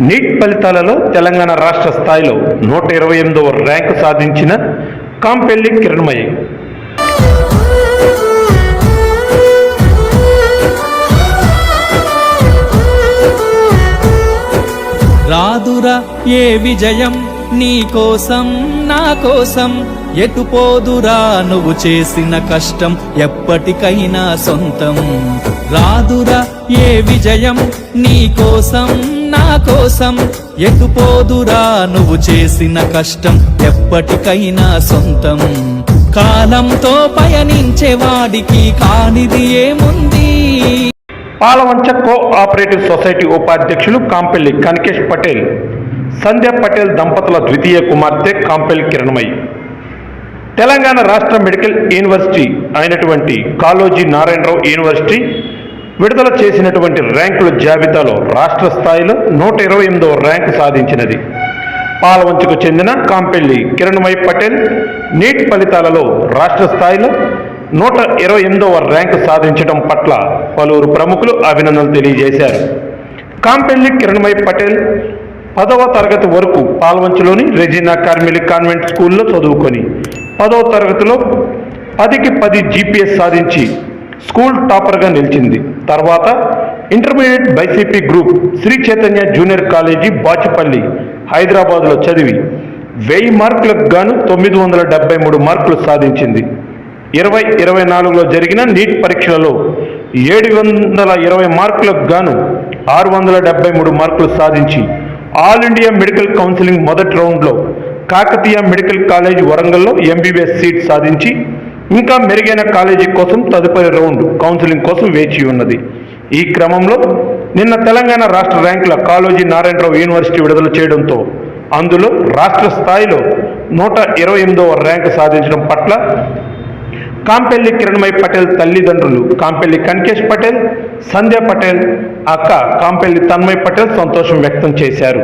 Neat ఫలితాలలో తెలంగాణ రాష్ట్ర స్థాయిలో నూట ఇరవై ఎనిమిదవ ర్యాంకు సాధించిన కాంపెల్లి కిరణ్మయ్య. రాదురా ఏ విజయం? నీ కోసం నా కోసం. ఎటు పోదురా? నువ్వు చేసిన కష్టం ఎప్పటికైనా సొంతం. రాదురా ఏ విజయం? నీ కోసం నా కోసం ఎటుపోదురా నువ్వు చేసిన కష్టం? ఎప్పటికైనా సొంతం. కాలంతో పయనించే వాడికి కానిది ఏముంది? పాలవంచ కో ఆపరేటివ్ సొసైటీ ఉపాధ్యక్షులు కాంపెల్లి కనకేష్ పటేల్ సంధ్య పటేల్ దంపతుల ద్వితీయ కుమార్తె కాంపెల్లి కిరణమయ్య తెలంగాణ రాష్ట్ర మెడికల్ యూనివర్సిటీ అయినటువంటి కాలోజీ నారాయణరావు యూనివర్సిటీ విడుదల చేసినటువంటి ర్యాంకుల జాబితాలో రాష్ట్ర స్థాయిలో నూట ఇరవై ఎనిమిదవ ర్యాంకు సాధించినది. పాలవంచుకు చెందిన కాంపెల్లి కిరణ్మయ్ పటేల్ నీట్ ఫలితాలలో రాష్ట్ర స్థాయిలో నూట ఇరవై ఎనిమిదవ ర్యాంకు సాధించడం పట్ల పలువురు ప్రముఖులు అభినందనలు తెలియజేశారు. కాంపెల్లి కిరణ్మయ్ పటేల్ పదవ తరగతి వరకు పాల్వంచులోని రెజినా కార్మిలి కాన్వెంట్ స్కూల్లో చదువుకొని పదవ తరగతిలో పదికి పది జీపీఎస్ సాధించి స్కూల్ టాపర్గా నిలిచింది. తర్వాత intermediate బైసీపీ group Sri Chaitanya junior college Bachupally హైదరాబాద్లో చదివి వెయ్యి మార్కులకు గాను తొమ్మిది వందల డెబ్బై మూడు మార్కులు సాధించింది. ఇరవై ఇరవై నాలుగులో జరిగిన నీట్ పరీక్షలలో ఏడు వందల ఇరవై మార్కులకు గాను ఆరు వందల డెబ్బై మూడు మార్కులు సాధించి ఆల్ ఇండియా మెడికల్ కౌన్సిలింగ్ మొదటి రౌండ్లో కాకతీయ మెడికల్ కాలేజ్ వరంగల్లో ఎంబీబీఎస్ సీట్ సాధించి ఇంకా మెరుగైన కాలేజీ కోసం తదుపరి రౌండ్ కౌన్సిలింగ్ కోసం వేచి ఉన్నది. ఈ క్రమంలో నిన్న తెలంగాణ రాష్ట్ర ర్యాంకుల కాళోజీ నారాయణరావు యూనివర్సిటీ విడుదల చేయడంతో అందులో రాష్ట్ర స్థాయిలో నూట ఇరవై ఎనిమిదవ ర్యాంకు సాధించడం పట్ల కాంపెల్లి కిరణ్మయ్ పటేల్ తల్లిదండ్రులు కాంపెల్లి కనకేష్ పటేల్ సంధ్య పటేల్ అక్క కాంపెల్లి తన్మయ్ పటేల్ సంతోషం వ్యక్తం చేశారు.